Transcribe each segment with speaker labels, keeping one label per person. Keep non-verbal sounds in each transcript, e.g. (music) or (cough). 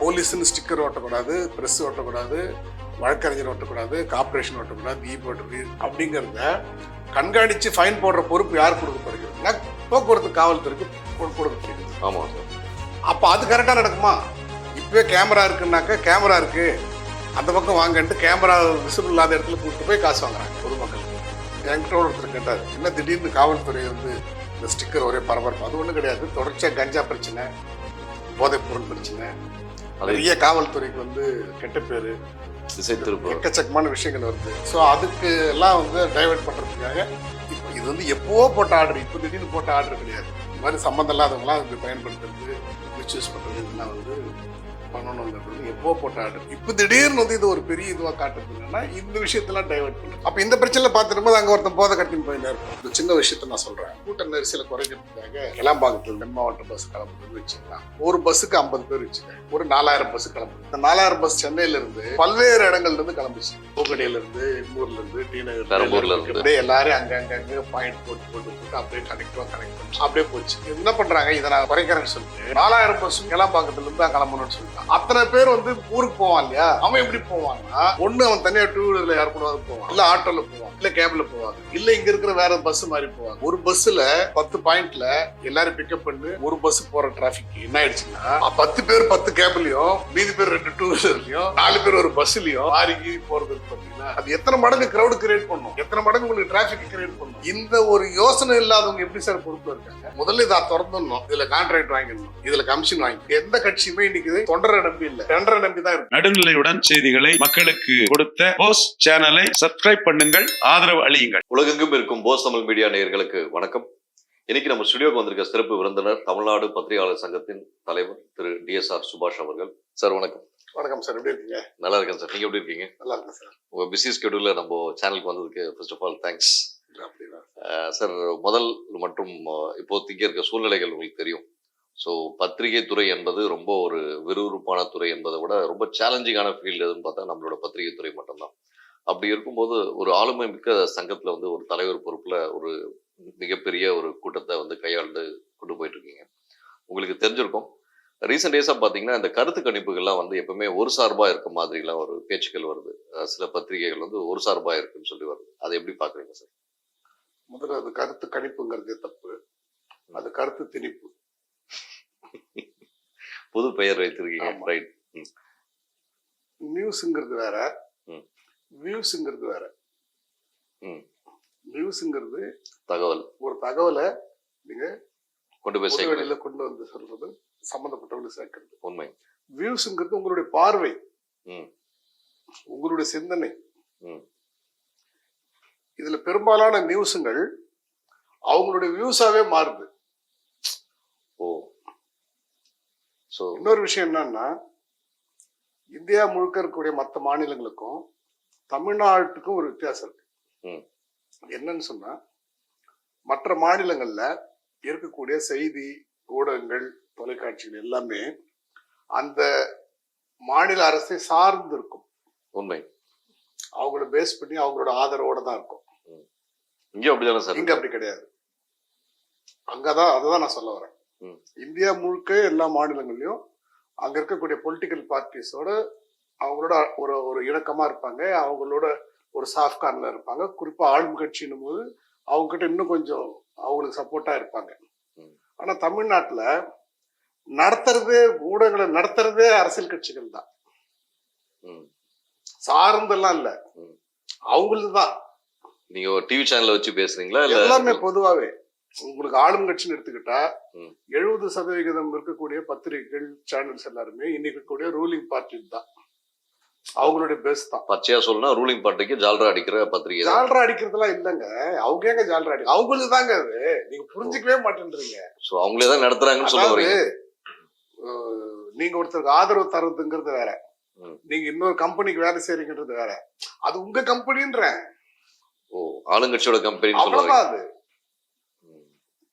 Speaker 1: போலீஸ்னு sticker ஒட்டக்கூடாது press ஒட்டக்கூடாது வழக்கறிஞர் ஒட்டக்கூடாது corporation ஒட்டக்கூடாது இ போட்டு அப்படிங்கிறத கண்காணித்து ஃபைன் போடுற பொறுப்பு யார் கொடுக்கப்படுகிறதுனா போக்குவரத்து காவல்துறைக்கு கொடு- கொடுக்கப்படுகிறது
Speaker 2: ஆமா சார்
Speaker 1: அப்போ அது கரெக்டாக நடக்குமா? இப்போவே கேமரா இருக்குன்னாக்கா கேமரா இருக்கு. அந்த பக்கம் வாங்கன்ட்டு கேமரா விசிபிள் இல்லாத இடத்துல கூப்பிட்டு போய் காசு வாங்குறாங்க. பொதுமக்கள். என்கிட்ட ஒருத்தர் கேட்டார் என்ன திடீர்னு காவல்துறை வந்து இந்த ஸ்டிக்கர் ஒரே பரபரப்பு? அது ஒன்றும் கிடையாது. தொடர்ச்சியாக கஞ்சா பிரச்சனை போதைப் பொருள் பிரச்சனை நிறைய காவல்துறைக்கு வந்து கெட்ட பேர்
Speaker 2: திசை திருப்ப
Speaker 1: எக்கச்சக்கமான விஷயங்கள் வருது. ஸோ அதுக்கு எல்லாம் வந்து டைவர்ட் பண்ணுறதுக்காக இப்போ இது வந்து எப்போவோ போட்ட ஆர்டர் இப்போ திடீர்னு போட்ட ஆர்டர் கிடையாது. இந்த மாதிரி சம்மந்தம் இல்லாதவங்களாம் இது பயன்படுத்துறது மிஸ்யூஸ் பண்ணுறது இதெல்லாம் வந்து பண்ணணுங்கிறது எப்போ போட்ட ஆர்டர் இப்போ திடீர்னு வந்து இது ஒரு பெரிய இதுவாக காட்டுறது என்னன்னா இந்த விஷயத்தெல்லாம் டைவர்ட் பண்ணுறது அப்போ இந்த பிரச்சனை பார்த்துட்டு போது அங்கே ஒருத்தன் போதை கட்டின்னு போயின்னு இருக்கும் இந்த சின்ன விஷயத்த நான் சொல்கிறேன் கூட்ட நெரிசலை குறைக்கிறதுக்காக கிளம்பாக்கத்தில் தென் மாவட்ட பஸ் கிளம்புறதுன்னு வச்சுக்கலாம். ஒரு பஸ்ஸுக்கு ஐம்பது பேர் வச்சுக்கேன் ஒரு நாலாயிரம் பஸ் கிளம்புது இந்த நாலாயிரம் பஸ் சென்னையில இருந்து பல்வேறு இடங்கள்ல இருந்து கிளம்பிச்சு. எண்ணூர்ல இருந்து டி நகர்ல
Speaker 2: பெரம்பூர்ல இருந்து.
Speaker 1: அப்படியே எல்லாரும் அங்க அங்க அங்க பாயிண்ட் போட்டு போட்டு போட்டு அப்படியே கனெக்ட் கனெக்ட் பண்ணி அப்படியே போச்சு. என்ன பண்றாங்க? இதை நான் குறைக்கிறேன்னு சொல்லிட்டு நாலாயிரம் பஸ் கிளம்பாக்கத்துல இருந்து தான் கிளம்பணும்னு சொல்லிட்டான் அத்தனை பேர் வந்து ஊருக்கு போவான் இல்லையா? அவன் எப்படி போவான்னா ஒண்ணு அவன் தனியா டூ வீலர்ல யார் கூட போவான். இல்ல ஆட்டோல போவான் இல்ல கேப்ல போவாங்க இல்ல இங்க இருக்கிற வேற பஸ் மாதிரி போவாங்க ஒரு பஸ்ல பத்து பாயிண்ட்ல எல்லாரும் பிக்கப் பண்ணி ஒரு பஸ் போற டிராபிக் என்ன ஆயிடுச்சுன்னா பத்து பேர் பத்து கேப்லயும் மீதி பேர் ரெண்டு டூ வீலர்லயும் நாலு பேர் ஒரு பஸ்லயும் மாறி கீறி போறது பாத்தீங்கன்னா அது எத்தனை மடங்கு கிரௌடு கிரியேட் பண்ணும். எத்தனை மடங்கு உங்களுக்கு டிராபிக் கிரியேட் பண்ணும். இந்த ஒரு யோசனை இல்லாதவங்க எப்படி சார் பொறுப்பு இருக்காங்க? முதல்ல இதை திறந்துடணும். இதுல கான்ட்ராக்ட் வாங்கிடணும். இதுல கமிஷன் வாங்கி எந்த கட்சியுமே இன்னைக்கு தொண்டர் நம்பி இல்ல. டெண்டரை நம்பி தான் இருக்கு.
Speaker 3: நடுநிலையுடன் செய்திகளை மக்களுக்கு கொடுத்த போஸ்ட் சேனலை சப்ஸ்கிரைப் பண்ணுங்கள் ஆதரவு அளியுங்கள்.
Speaker 2: உலகெங்கும் இருக்கும் போஸ் தமிழ் மீடியா நேயர்களுக்கு வணக்கம். இன்னைக்கு நம்ம ஸ்டுடியோக்கு வந்திருக்க சிறப்பு விருந்தினர் தமிழ்நாடு பத்திரிகையாளர் சங்கத்தின் தலைவர் திரு டிஎஸ்ஆர் சுபாஷ் அவர்கள். சார் வணக்கம்.
Speaker 1: வணக்கம் சார் எப்படி இருக்கீங்க?
Speaker 2: நல்லா இருக்கேன் சார். நீங்க எப்படி இருக்கீங்க?
Speaker 1: நல்லா இருக்கேன் சார்.
Speaker 2: உங்க பிஸி ஸ்கெடியூல்ல நம்ம சேனலுக்கு வந்ததுக்கு first of all thanks sir முதல் மற்றும் அஹ், இப்போதைக்கு இருக்க சூழ்நிலைகள் உங்களுக்கு தெரியும். ஸோ பத்திரிகை துறை என்பது ரொம்ப ஒரு விறுவிறுப்பான துறை என்பதை விட ரொம்ப சேலஞ்சிங்கான ஃபீல்டு எதுன்னு பார்த்தா நம்மளோட பத்திரிகை துறை மட்டும்தான். அப்படி இருக்கும்போது ஒரு ஆளுமை மிக்க சங்கத்துல வந்து ஒரு தலைவர் பொறுப்புல ஒரு மிகப்பெரிய ஒரு கூட்டத்தை வந்து கையாண்டு கொண்டு போயிட்டு இருக்கீங்க உங்களுக்கு தெரிஞ்சிருக்கும். ரீசெண்ட் டேஸா பாத்தீங்கன்னா இந்த கருத்து கணிப்புகள்லாம் வந்து எப்பவுமே ஒரு சார்பா இருக்க மாதிரிலாம் ஒரு பேச்சுக்கள் வருது. சில பத்திரிகைகள் வந்து ஒரு சார்பா இருக்குன்னு சொல்லி வருது. அதை எப்படி பாக்குறீங்க சார்?
Speaker 1: முதல்ல அது கருத்து கணிப்புங்கிறது தப்பு. அது கருத்து திணிப்பு.
Speaker 2: புது பெயர் வைத்திருக்கீங்க. ரைட்
Speaker 1: நியூஸுங்கிறது வேற. வியூஸுங்கிறது வேற. நியூஸுங்கிறது
Speaker 2: தகவல்.
Speaker 1: ஒரு தகவலை நீங்க
Speaker 2: கொண்டு போய்
Speaker 1: வெளியில கொண்டு வந்து சொல்றது சம்பந்தப்பட்டவங்களுக்கு சேர்க்கிறது.
Speaker 2: உண்மை.
Speaker 1: வியூஸுங்கிறது உங்களுடைய பார்வை. உங்களுடைய சிந்தனை. இதுல பெரும்பாலான நியூஸுங்கள் அவங்களுடைய வியூஸாவே மாறுது
Speaker 2: ஓ ஸோ
Speaker 1: இன்னொரு விஷயம் என்னன்னா இந்தியா முழுக்க இருக்கக்கூடிய மற்ற மாநிலங்களுக்கும் தமிழ்நாட்டுக்கும் ஒரு வித்தியாசம் இருக்கு. என்னன்னு சொன்னா மற்ற மாநிலங்கள்ல இருக்கக்கூடிய செய்தி ஊடகங்கள் தொலைக்காட்சிகள் எல்லாமே அந்த மாநில அரசை சார்ந்து இருக்கும்
Speaker 2: உண்மை.
Speaker 1: அவங்கள பேஸ் பண்ணி அவங்களோட ஆதரவோட தான் இருக்கும்.
Speaker 2: இங்க அப்படிதானே சார்
Speaker 1: இங்க அப்படி கிடையாது. அங்கதான் அதுதான் நான் சொல்ல வரேன். இந்தியா முழுக்க எல்லா மாநிலங்கள்லயும் அங்க இருக்கக்கூடிய பொலிட்டிக்கல் பார்ட்டிஸோட அவங்களோட ஒரு ஒரு இணக்கமா இருப்பாங்க. அவங்களோட ஒரு சாஃப்ட் இருப்பாங்க. குறிப்பா ஆளும் கட்சின்னும் போது அவங்க கிட்ட இன்னும் கொஞ்சம் அவங்களுக்கு சப்போர்ட்டா இருப்பாங்க. ஆனா தமிழ்நாட்டுல நடத்துறதே ஊடகங்களை நடத்துறதே அரசியல் கட்சிகள் தான். சார்ந்தெல்லாம் இல்ல. அவங்களது தான்.
Speaker 2: நீங்க ஒரு டிவி சேனல்ல வச்சு பேசுறீங்களா?
Speaker 1: எல்லாமே பொதுவாவே. உங்களுக்கு ஆளும் கட்சின்னு எடுத்துக்கிட்டா. எழுபது சதவிகிதம் இருக்கக்கூடிய பத்திரிகைகள் சேனல்ஸ் எல்லாருமே இன்னைக்கு இருக்கக்கூடிய ரூலிங் பார்ட்டி தான். அவங்களுடைய பேஸ் தான்.
Speaker 2: பச்சையா சொல்லணும்னா ரூலிங் பார்ட்டிக்கு ஜால்ரா அடிக்கிற பத்திரிகை.
Speaker 1: ஜால்ரா அடிக்கிறதுலாம் இல்லைங்க. அவங்க ஏங்க ஜால்ரா அடி அவங்களுக்கு தாங்க அது. நீங்க புரிஞ்சுக்கவே மாட்டேன்றீங்க.
Speaker 2: சோ அவங்களே தான் நடத்துறாங்கன்னு சொல்ல
Speaker 1: அதாவது
Speaker 2: வரீங்க.
Speaker 1: அஹ், நீங்க ஒருத்தருக்கு ஆதரவு தர்றதுங்கிறது வேற. நீங்க இன்னொரு கம்பெனிக்கு வேலை செய்றீங்கன்றது வேற. அது உங்க கம்பெனின்றேன்
Speaker 2: ஓ ஆளுங்கட்சியோட வரீங்க
Speaker 1: அவ்வளவுதான் அது.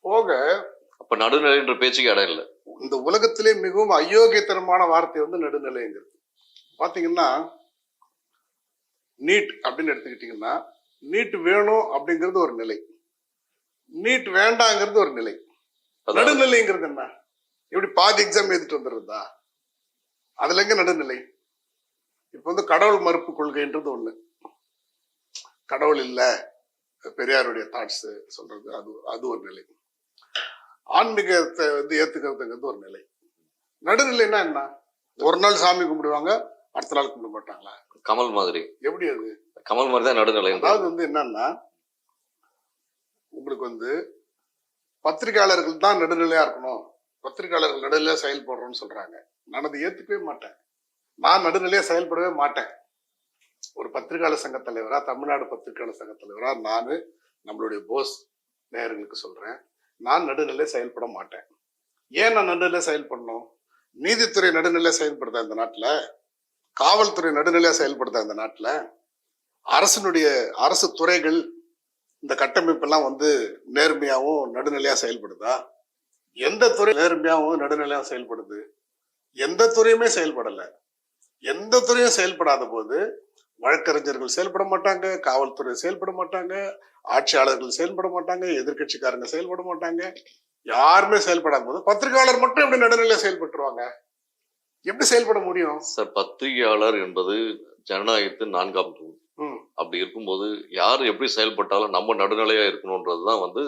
Speaker 1: போக
Speaker 2: அப்ப நடுநிலைன்ற பேச்சுக்கு இடம் இல்ல.
Speaker 1: இந்த உலகத்திலே மிகவும் அயோக்கியத்தனமான வார்த்தை வந்து நடுநிலைங்கிறது. பாத்தீங்கன்னா நீட் அப்படின்னு எடுத்துக்கிட்டீங்கன்னா நீட் வேணும் அப்படிங்கிறது ஒரு நிலை. நீட் வேண்டாங்கிறது ஒரு நிலை. நடுநிலைங்கிறது என்ன? எப்படி பாதி எக்ஸாம் எழுதிட்டு வந்துடுறதா? அதுல எங்க நடுநிலை? இப்ப வந்து கடவுள் மறுப்பு கொள்கைன்றது ஒண்ணு. கடவுள் இல்ல பெரியாருடைய தாட்ஸ் சொல்றது அது அது ஒரு நிலை. ஆன்மீகத்தை வந்து ஏத்துக்கிறதுங்கிறது ஒரு நிலை. நடுநிலைன்னா என்ன? ஒரு நாள் சாமி கும்பிடுவாங்க அடுத்த நாள் கும்பிட மாட்டாங்களா?
Speaker 2: கமல் மாதிரி.
Speaker 1: எப்படி அது?
Speaker 2: கமல் மாதிரி தான் நடுநிலை
Speaker 1: அதாவது வந்து என்னன்னா உங்களுக்கு வந்து பத்திரிகையாளர்கள் தான் நடுநிலையா இருக்கணும். பத்திரிகையாளர்கள் நடுநிலையா செயல்படுறோம்னு சொல்றாங்க. நான் அதை ஏத்துக்கவே மாட்டேன். நான் நடுநிலையா செயல்படவே மாட்டேன். ஒரு பத்திரிகையாளர் சங்க தலைவரா தமிழ்நாடு பத்திரிகையாளர் சங்க தலைவரா நான் நம்மளுடைய போஸ் நேயர்களுக்கு சொல்றேன். நான் நடுநிலை செயல்பட மாட்டேன். ஏன் நான் நடுநிலை செயல்படணும்? நீதித்துறை நடுநிலை செயல்படுதா இந்த நாட்டில்? காவல்துறை நடுநிலையாக செயல்படுதா இந்த நாட்டில்? அரசனுடைய அரசு துறைகள் இந்த கட்டமைப்பெல்லாம் வந்து நேர்மையாகவும் நடுநிலையாக செயல்படுதா? எந்த துறை நேர்மையாகவும் நடுநிலையாக செயல்படுது? எந்த துறையுமே செயல்படலை. எந்த துறையும் செயல்படாத போது வழக்கறிஞர்கள் செயல்பட மாட்டாங்க காவல்துறை செயல்பட மாட்டாங்க ஆட்சியாளர்கள் செயல்பட மாட்டாங்க எதிர்க்கட்சிக்காரங்க செயல்பட மாட்டாங்க. யாருமே செயல்படாத போது பத்திரிகையாளர் மட்டும் எப்படி நடுநிலையா செயல்பட்டுருவாங்க? எப்படி செயல்பட முடியும்?
Speaker 2: சார் பத்திரிகையாளர் என்பது ஜனநாயகத்தின் நான்காம் தூண். அப்படி இருக்கும்போது யார் எப்படி செயல்பட்டாலும் நம்ம நடுநிலையா இருக்கணும்ன்றதுதான் வந்து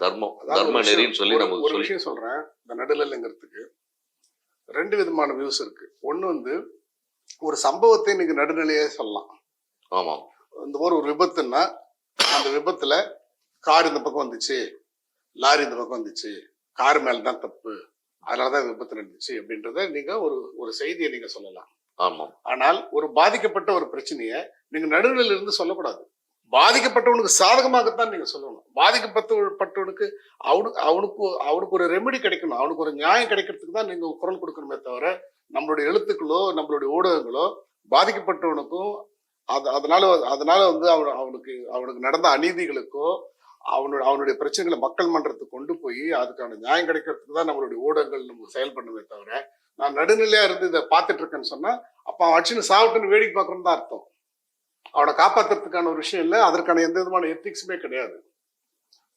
Speaker 2: தர்மம் தர்ம நெறின்னு சொல்லி நமக்கு
Speaker 1: ஒரு விஷயம் சொல்றேன். இந்த நடுநிலைங்கிறதுக்கு ரெண்டு விதமான வியூஸ் இருக்கு. ஒண்ணு வந்து ஒரு சம்பவத்தை நீங்க நடுநிலையே சொல்லலாம்.
Speaker 2: ஆமாம்
Speaker 1: இந்த ஒரு விபத்துன்னா அந்த விபத்துல கார் இந்த பக்கம் வந்துச்சு லாரி இந்த பக்கம் வந்துச்சு கார் மேல தான் தப்பு அதனாலதான் விபத்து நடந்துச்சு அப்படின்றத நீங்க ஒரு ஒரு செய்தியை நீங்க சொல்லலாம்.
Speaker 2: ஆமாம்
Speaker 1: ஆனால் ஒரு பாதிக்கப்பட்ட ஒரு பிரச்சனைய நீங்க நடுநிலையில இருந்து சொல்லக்கூடாது. பாதிக்கப்பட்டவனுக்கு சாதகமாகத்தான் நீங்க சொல்லணும். பாதிக்கப்பட்டவனுக்கு அவனுக்கு அவனுக்கு அவனுக்கு ஒரு ரெமெடி கிடைக்கணும். அவனுக்கு ஒரு நியாயம் கிடைக்கிறதுக்கு தான் நீங்க குரல் கொடுக்கணுமே தவிர நம்மளுடைய எழுத்துக்களோ நம்மளுடைய ஊடகங்களோ பாதிக்கப்பட்டவனுக்கும் அது அதனால அதனால வந்து அவன் அவனுக்கு அவனுக்கு நடந்த அநீதிகளுக்கோ அவனோட அவனுடைய பிரச்சனைகளை மக்கள் மன்றத்துக்கு கொண்டு போய் அதுக்கான நியாயம் கிடைக்கிறதுக்கு தான் நம்மளுடைய ஊடகங்கள் நம்ம செயல்படணுமே தவிர நான் நடுநிலையா இருந்து இதை பார்த்துட்டு இருக்கேன்னு சொன்னா அப்ப அவன் அடிச்சுன்னு சாப்பிட்டுன்னு வேடிக்கை பார்க்கணும் தான் அர்த்தம். அவனை காப்பாத்துறதுக்கான ஒரு விஷயம் இல்லை அதற்கான எந்த விதமான எத்திக்ஸுமே கிடையாது.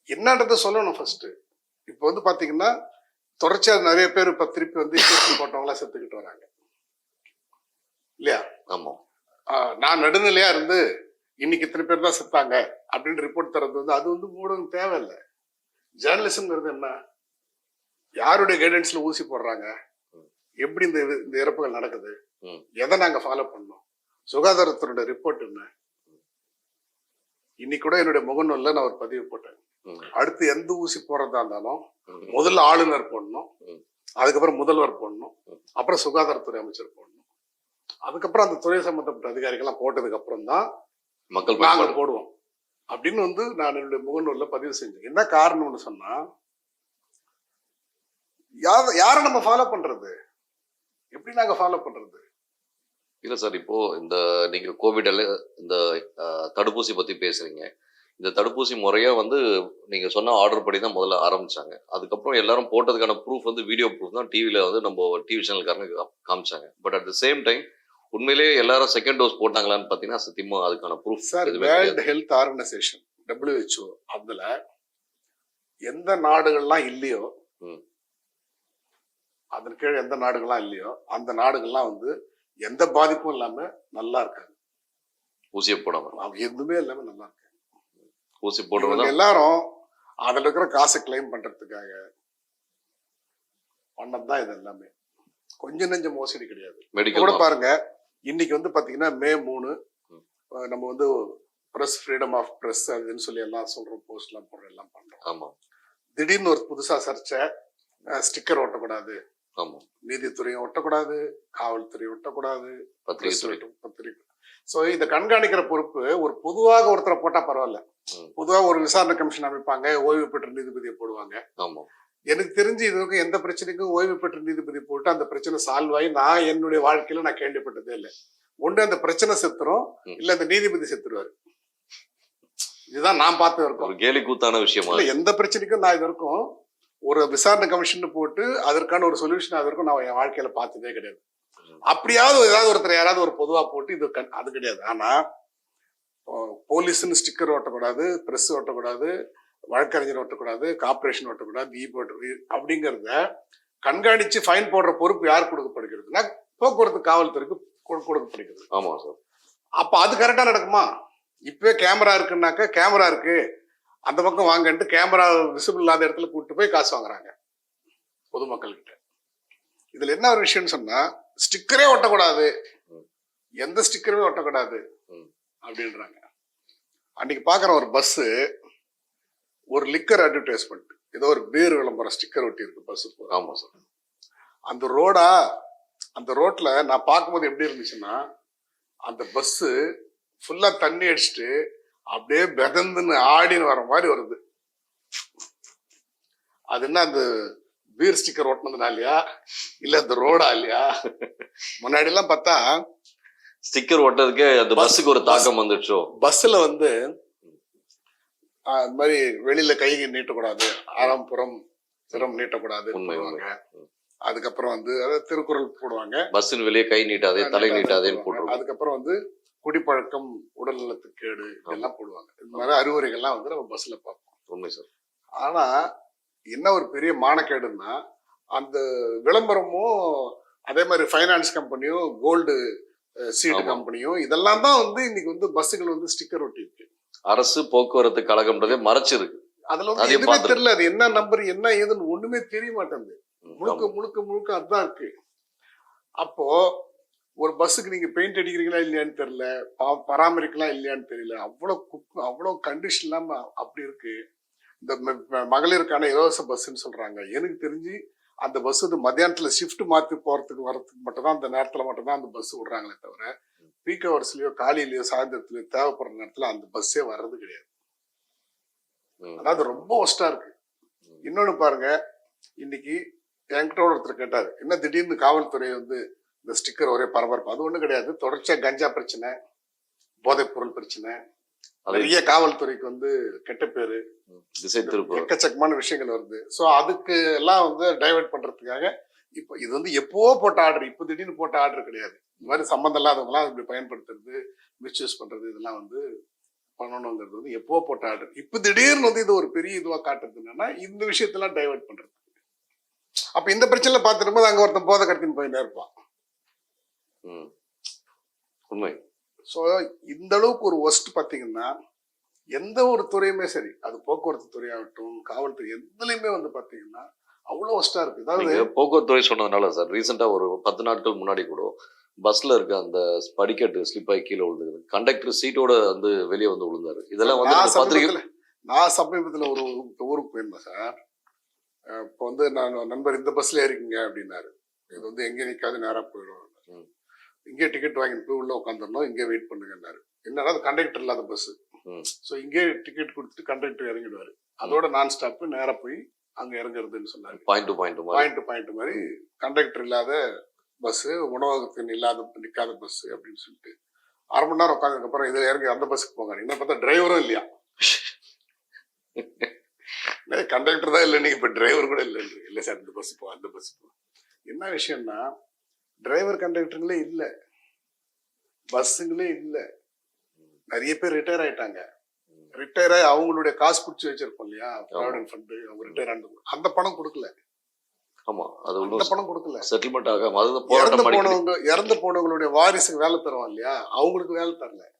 Speaker 1: என்னன்றதை சொல்லணும் ஃபர்ஸ்ட் இப்போ வந்து பாத்தீங்கன்னா தொடர்ச்சியா நிறைய பேர் இப்ப திருப்பி வந்து இன்ஜெக்ஷன் போட்டவங்களா செத்துக்கிட்டு வராங்க. இல்லையா?
Speaker 2: ஆமாம்
Speaker 1: நான் நடுநிலையா இருந்து இன்னைக்கு இத்தனை பேர் தான் செத்தாங்க அப்படின்னு ரிப்போர்ட் தரது வந்து அது வந்து ஊடகம் தேவையில்லை. ஜேர்னலிசம்ங்கிறது என்ன? யாருடைய கைடன்ஸ்ல ஊசி போடுறாங்க? எப்படி இந்த இந்த இறப்புகள் நடக்குது. எதை நாங்க ஃபாலோ பண்ணோம் சுகாதாரத்துறையோட ரிப்போர்ட் என்ன? இன்னைக்கு கூட என்னுடைய முகநூல்ல நான் ஒரு பதிவு போட்டேன். அடுத்து எந்த ஊசி போடுறதா இருந்தாலும். முதல்ல ஆளுநர் போடணும். அதுக்கப்புறம் முதல்வர் போடணும். அப்புறம் சுகாதாரத்துறை அமைச்சர் போடணும். அதுக்கப்புறம் அந்த துறை சம்பந்தப்பட்ட அதிகாரிகள்லாம் போட்டதுக்கு அப்புறம் தான்
Speaker 2: மக்கள்
Speaker 1: நாங்க
Speaker 2: பயன்பாடு
Speaker 1: போடுவோம். அப்படின்னு வந்து நான் என்னுடைய முகநூல்ல பதிவு செஞ்சேன். என்ன காரணம்னு சொன்னா யார யாரை நம்ம ஃபாலோ பண்றது? எப்படி நாங்க ஃபாலோ பண்றது?
Speaker 2: இல்ல சார் இப்போ இந்த நீங்க கோவிட் இந்த தடுப்பூசி பத்தி பேசுறீங்க. இந்த தடுப்பூசி முறையா வந்து நீங்க சொன்ன ஆர்டர் படி தான் முதல்ல ஆரம்பிச்சாங்க. அதுக்கப்புறம் எல்லாரும் போட்டதுக்கான ப்ரூஃப் வந்து வீடியோ ப்ரூஃப் தான் டிவில வந்து நம்ம டிவி சேனல்காரங்க காமிச்சாங்க. But at the same time உண்மையிலேயே எல்லாரும் செகண்ட் டோஸ் போட்டாங்களான்னு பாத்தீங்கன்னா சத்தியமா அதுக்கான proof
Speaker 1: sir world health organisation WHO அதுல எந்த நாடுகள்லாம் இல்லையோ. அதன் கீழே எந்த நாடுகள்லாம் இல்லையோ அந்த நாடுகள்லாம் வந்து எந்த பாதிப்பும் இல்லாம நல்லா இருக்காங்க.
Speaker 2: ஊசியை போடாம.
Speaker 1: அவங்க எதுவுமே இல்லாம நல்லா இருக்காங்க.
Speaker 2: ஊசி போடுறதா
Speaker 1: எல்லாரும் அதுல இருக்கிற காசை கிளைம் பண்றதுக்காக பண்ணதுதான் இது எல்லாமே. கொஞ்சம் நெஞ்ச மோசடி கிடையாது. கூட பாருங்க இன்னைக்கு வந்து பாத்தீங்கன்னா மே மூணு நம்ம வந்து பிரஸ் ஃப்ரீடம் ஆஃப் பிரஸ் அதுன்னு சொல்லி எல்லாம் சொல்றோம் போஸ்ட் எல்லாம் போடுறோம் எல்லாம் பண்றோம்.
Speaker 2: ஆமா.
Speaker 1: திடீர்னு ஒரு புதுசா சர்ச்சை ஸ்டிக்கர் ஒட்டக்கூடாது
Speaker 2: ஆமா
Speaker 1: நீதித்துறையும் ஒட்டக்கூடாது காவல்துறையும் ஒட்டக்கூடாது
Speaker 2: பத்திரிகை
Speaker 1: சோ இதை கண்காணிக்கிற பொறுப்பு ஒரு பொதுவாக ஒருத்தரை போட்டா பரவாயில்ல. பொதுவா ஒரு விசாரணை கமிஷன் அமைப்பாங்க ஓய்வு பெற்ற நீதிபதியை போடுவாங்க.
Speaker 2: ஆமா.
Speaker 1: எனக்கு தெரிஞ்சு இது வரைக்கும் எந்த பிரச்சனைக்கும் ஓய்வு பெற்ற நீதிபதி போட்டு அந்த பிரச்சனை சால்வ் ஆகி நான் என்னுடைய வாழ்க்கையில நான் கேள்விப்பட்டதே இல்லை. ஒண்ணு அந்த பிரச்சனை செத்துரும். இல்ல அந்த நீதிபதி செத்துருவாரு. இதுதான் நான் பார்த்து இருக்கோம்
Speaker 2: கேலி கூத்தான விஷயமா?
Speaker 1: எந்த பிரச்சனைக்கும் நான் இது வரைக்கும் ஒரு விசாரணை கமிஷன் போட்டு அதற்கான ஒரு சொல்யூஷன் அது வரைக்கும் நான் என் வாழ்க்கையில பார்த்ததே கிடையாது. அப்படியாவது ஏதாவது ஒருத்தர் யாராவது ஒரு பொதுவா போட்டு இது அது கிடையாது. ஆனா போலீஸ்னு ஸ்டிக்கர் ஒட்டக்கூடாது பிரஸ் ஒட்டக்கூடாது வழக்கறிஞர் ஒட்டக்கூடாது கார்பரேஷன் ஒட்டக்கூடாது இ போட்டு அப்படிங்கறத கண்காணிச்சு ஃபைன் போடுற பொறுப்பு யார் கொடுக்கப்படுகிறதுனா போக்குவரத்து காவல்துறைக்கு கொடு- கொடுக்கப்படுகிறது.
Speaker 2: ஆமா சார்
Speaker 1: அப்ப அது கரெக்டா நடக்குமா? இப்பவே கேமரா இருக்குன்னாக்க கேமரா இருக்கு. அந்த பக்கம் வாங்கன்ட்டு கேமரா விசிபிள் இல்லாத இடத்துல கூட்டு போய் காசு வாங்குறாங்க. பொதுமக்கள் கிட்ட இதுல என்ன ஒரு விஷயம்னு சொன்னா ஸ்டிக்கரே ஒட்டக்கூடாது. எந்த ஸ்டிக்கருமே ஒட்டக்கூடாது. அப்படின்றாங்க. அன்னைக்கு பாக்குற ஒரு பஸ் ஒரு லிக்கர் அட்வர்டைஸ்மெண்ட் ஏதோ ஒரு பீர் விளம்பரம் ஸ்டிக்கர் ஒட்டி இருக்கு பஸ்
Speaker 2: ஆமா சார்.
Speaker 1: அந்த ரோடா அந்த ரோட்ல நான் பார்க்கும்போது எப்படி இருந்துச்சுன்னா அந்த பஸ் ஃபுல்லா தண்ணி அடிச்சுட்டு அப்படியே பெதந்துன்னு ஆடின்னு வர மாதிரி வருது. அது என்ன அந்த பீர் ஸ்டிக்கர் ஓட்டினதுனாலயா இல்ல அந்த ரோடா இல்லையா? முன்னாடி எல்லாம் பார்த்தா
Speaker 2: ஸ்டிக்கர் ஒட்டதுக்கே அந்த பஸ்ஸுக்கு ஒரு தாக்கம் வந்துடுச்சோ?
Speaker 1: பஸ்ல வந்து இந்த மாதிரி வெளியில கை நீட்டக்கூடாது ஆறாம் புறம் சிரம் நீட்டக்கூடாது
Speaker 2: உண்மை.
Speaker 1: அதுக்கப்புறம் வந்து அதாவது திருக்குறள் போடுவாங்க.
Speaker 2: பஸ்ஸின் வெளியே கை நீட்டாதே தலை நீட்டாதேன்னு
Speaker 1: போடுவாங்க.
Speaker 2: போட்டுருக்கோம்
Speaker 1: அதுக்கப்புறம் வந்து குடிப்பழக்கம் உடல் நலத்துக்கு கேடு இதெல்லாம் போடுவாங்க. இந்த மாதிரி அறிவுரைகள்லாம் வந்து நம்ம பஸ்ல பார்ப்போம்.
Speaker 2: உண்மை சார்
Speaker 1: ஆனா என்ன ஒரு பெரிய மானக்கேடுன்னா அந்த விளம்பரமும் அதே மாதிரி ஃபைனான்ஸ் கம்பெனியும் கோல்டு சீட்
Speaker 2: ஆமா.
Speaker 1: கம்பெனியும் இதெல்லாம் தான் வந்து இன்னைக்கு வந்து பஸ்ஸுகள் வந்து ஸ்டிக்கர் ஒட்டி இருக்கு.
Speaker 2: அரசு போக்குவரத்து கழகம்ன்றதே மறைச்சிருக்கு.
Speaker 1: அதுல வந்து எதுவுமே. தெரியல. அது என்ன நம்பர் என்ன ஏதுன்னு ஒண்ணுமே தெரிய மாட்டேங்குது. முழுக்க. முழுக்க முழுக்க அதுதான் இருக்கு. அப்போ ஒரு பஸ்ஸுக்கு நீங்க பெயிண்ட் அடிக்கிறீங்களா இல்லையான்னு தெரியல பா- பராமரிக்கலாம் இல்லையான்னு தெரியல. அவ்வளவு குக் அவ்வளவு கண்டிஷன் இல்லாம அப்படி இருக்கு. இந்த மகளிருக்கான இலவச பஸ்ன்னு சொல்றாங்க. எனக்கு தெரிஞ்சு அந்த பஸ் வந்து மத்தியானத்துல ஷிஃப்ட் மாத்தி போறதுக்கு வரதுக்கு மட்டும் தான் அந்த நேரத்துல மட்டும் தான் அந்த பஸ் விடுறாங்களே தவிர பீக் ஹவர்ஸ்லயோ காலையிலயோ சாயந்தரத்துலயோ தேவைப்படுற நேரத்துல அந்த பஸ்ஸே வர்றது கிடையாது. அதாவது ரொம்ப ஒஸ்டா இருக்கு. இன்னொன்னு பாருங்க. இன்னைக்கு என்கிட்ட ஒருத்தர் கேட்டாரு என்ன திடீர்னு காவல்துறை வந்து இந்த ஸ்டிக்கர் ஒரே பரபரப்பு. அது ஒண்ணும் கிடையாது. தொடர்ச்சியா கஞ்சா பிரச்சனை போதைப் பொருள் பிரச்சனை நிறைய காவல்துறைக்கு வந்து கெட்ட பேரு. எக்கச்சக்கமான விஷயங்கள் வருது. சோ அதுக்கு எல்லாம் வந்து டைவர்ட் பண்றதுக்காக இப்போ இது வந்து எப்போ போட்ட ஆர்டர் இப்போ திடீர்னு போட்ட ஆர்டர் கிடையாது. இந்த மாதிரி சம்மந்தம் இல்லாதவங்க எல்லாம் இப்படி பயன்படுத்துறது மிஸ்யூஸ் பண்றது இதெல்லாம் வந்து பண்ணணுங்கிறது வந்து எப்போ போட்ட ஆர்டர் இப்போ திடீர்னு வந்து இது ஒரு பெரிய இதுவா காட்டுறது என்னன்னா இந்த விஷயத்தெல்லாம் டைவர்ட் பண்றது. அப்ப இந்த பிரச்சனை பார்த்துட்டு போது அங்க ஒருத்தன் போதை கடத்தின்னு போயிட்டே இருப்பான்.
Speaker 2: உண்மை.
Speaker 1: ஸோ இந்த அளவுக்கு ஒரு ஒஸ்ட் பார்த்தீங்கன்னா எந்த ஒரு துறையுமே சரி அது போக்குவரத்து துறையாகட்டும் காவல்துறை எதுலையுமே வந்து பார்த்தீங்கன்னா அவ்வளோ ஒஸ்டா இருக்கு. அதாவது
Speaker 2: நீங்க போக்குவரத்து துறை சொன்னதுனால சார் ரீசெண்டா ஒரு பத்து நாட்கள் முன்னாடி கூட பஸ்ல இருக்க அந்த படிக்கட்டு ஸ்லிப் ஆகி கீழே விழுந்தது. கண்டக்டர் சீட்டோட வந்து வெளியே வந்து விழுந்தாரு. இதெல்லாம் வந்து பத்திரிகை
Speaker 1: சமீபத்துல நான் சமீபத்துல ஒரு ஊருக்கு போயிருந்தேன் சார் இப்போ வந்து நான் நண்பர் இந்த பஸ்ல ஏறிக்கங்க அப்படின்னாரு. இது வந்து எங்கே நிக்காது நேரா போயிடும். இங்கே டிக்கெட் வாங்கிட்டு போய் உள்ள உட்காந்துடணும் இங்கே வெயிட் பண்ணுங்கன்னாரு என்னன்னா அது கண்டக்டர் இல்லாத பஸ். ஸோ இங்கே டிக்கெட் கொடுத்துட்டு கண்டக்டர் இறங்கிடுவாரு. அதோட நான் ஸ்டாப் நேரா போய் அங்க இறங்குறதுன்னு சொன்னாரு.
Speaker 2: Point to point
Speaker 1: point to point மாதிரி கண்டக்டர் இல்லாத பஸ் உணவகத்தின் இல்லாத நிக்காத பஸ் அப்படின்னு சொல்லிட்டு அரை மணி நேரம் உட்காந்ததுக்கு அப்புறம் இதுல இறங்கி அந்த பஸ்ஸுக்கு போங்க என்ன பார்த்தா டிரைவரும் இல்லையா? (laughs) கண்டக்டர் தான் இல்லை நீங்க இப்ப டிரைவர் கூட இல்லை இல்ல சார் இந்த பஸ் போ அந்த பஸ் போ. என்ன விஷயம்னா டிரைவர் கண்டக்டருங்களே இல்ல. பஸ்ஸுங்களே இல்ல. நிறைய பேர் ரிட்டையர் ஆயிட்டாங்க. ரிட்டையர் ஆகி அவங்களுடைய காசு பிடிச்சி வச்சிருப்போம் இல்லையா? ப்ராவிடன்ட் ஃபண்ட் அவங்க ரிட்டையர் ஆனது அந்த பணம் கொடுக்கல.
Speaker 2: ஆமா. அது
Speaker 1: அந்த பணம் கொடுக்கல.
Speaker 2: செட்டில்மெண்ட் ஆகாம அது
Speaker 1: இறந்து போனவங்க போனவங்களுடைய வாரிசுக்கு வேலை தருவோம் இல்லையா? அவங்களுக்கு வேலை தரல.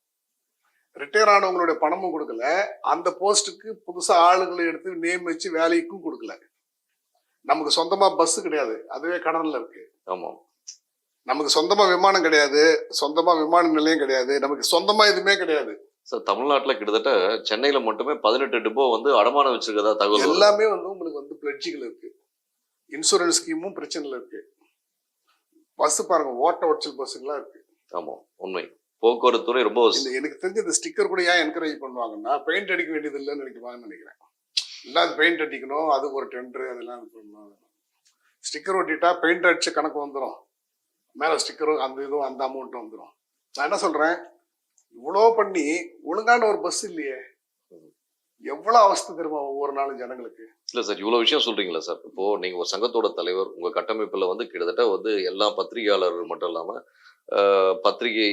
Speaker 1: ரிட்டையர் ஆனவங்களுடைய பணமும் கொடுக்கல. அந்த போஸ்ட்டுக்கு புதுசா ஆளுங்களை எடுத்து நியமிச்சு வேலைக்கும் கொடுக்கல. நமக்கு சொந்தமா பஸ் கிடையாது. அதுவே கடன்ல இருக்கு.
Speaker 2: ஆமா.
Speaker 1: நமக்கு சொந்தமா விமானம் கிடையாது சொந்தமா விமான நிலையம் கிடையாது நமக்கு சொந்தமா எதுவுமே கிடையாது.
Speaker 2: சார் தமிழ்நாட்டுல கிட்டத்தட்ட சென்னையில மட்டுமே பதினெட்டு டிப்போ வந்து அடமானம் வச்சிருக்கதா தகவல்.
Speaker 1: எல்லாமே வந்து உங்களுக்கு வந்து பிளட்ஜிகள் இருக்கு. இன்சூரன்ஸ் ஸ்கீமும் பிரச்சனைல இருக்கு. பஸ் பாருங்க ஓட்ட உடச்சல் பஸ்ஸுங்கெல்லாம் இருக்கு.
Speaker 2: ஆமா உண்மை. போக்குவரத்து துறை ரொம்ப
Speaker 1: இந்த எனக்கு தெரிஞ்ச இந்த ஸ்டிக்கர் கூட ஏன் என்கரேஜ் பண்ணுவாங்கன்னா பெயிண்ட் அடிக்க வேண்டியது இல்லைன்னு நினைக்குவாங்கன்னு நினைக்கிறேன். இல்லாத பெயிண்ட் அடிக்கணும் அது ஒரு டெண்டர் அதெல்லாம் ஸ்டிக்கர் ஒட்டிட்டா பெயிண்ட் அடிச்ச கணக்கு வந்துடும் மேலே ஸ்டிக்கரும் அந்த இதுவும் அந்த அமௌண்ட்டும் வந்துடும் நான் என்ன சொல்றேன்? இவ்வளோ பண்ணி ஒழுங்கான ஒரு பஸ் இல்லையே. எவ்வளோ அவஸ்தை தெரியுமா ஒவ்வொரு நாளும் ஜனங்களுக்கு?
Speaker 2: இல்லை சார் இவ்வளோ விஷயம் சொல்றீங்களா சார். இப்போ நீங்க ஒரு சங்கத்தோட தலைவர் உங்க கட்டமைப்பில் வந்து கிட்டத்தட்ட வந்து எல்லா பத்திரிகையாளர்கள் மட்டும் இல்லாமல் பத்திரிகை